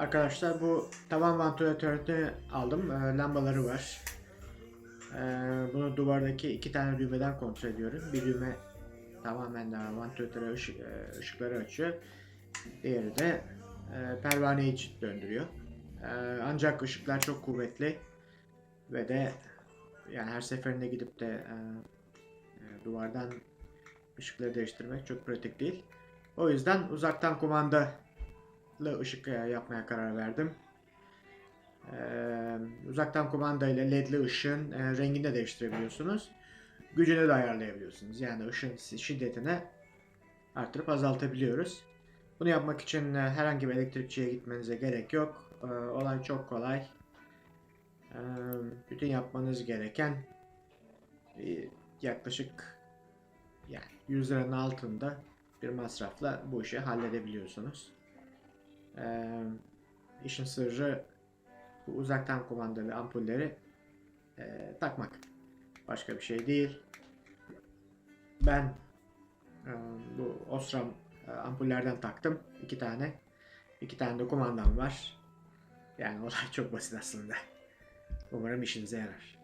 Arkadaşlar bu tavan vantilatörünü aldım. Ee, lambaları var. Ee, bunu duvardaki iki tane düğmeden kontrol ediyorum. Bir düğme tamamen daha vantilatöre ışık, e, ışıkları açıyor. Diğeri de e, pervaneyi döndürüyor. Ee, ancak ışıklar çok kuvvetli ve de yani her seferinde gidip de e, e, duvardan ışıkları değiştirmek çok pratik değil. O yüzden uzaktan kumandalı ışık e, yapmaya karar verdim. Ee, uzaktan kumanda ile ledli ışığın e, rengini de değiştirebiliyorsunuz. Gücünü de ayarlayabiliyorsunuz. Yani ışın şiddetini arttırıp azaltabiliyoruz. Bunu yapmak için e, herhangi bir elektrikçiye gitmenize gerek yok. Ee, olay çok kolay. Bütün yapmanız gereken e, yaklaşık yani 100 liranın altında bir masrafla bu işi halledebiliyorsunuz. Ee, işin sırrı bu uzaktan kumandalı ampulleri e, takmak. Başka bir şey değil. Ben e, bu Osram e, ampullerden taktım. iki tane. İki tane de kumandam var. Yani olay çok basit aslında. Umarım işinize yarar.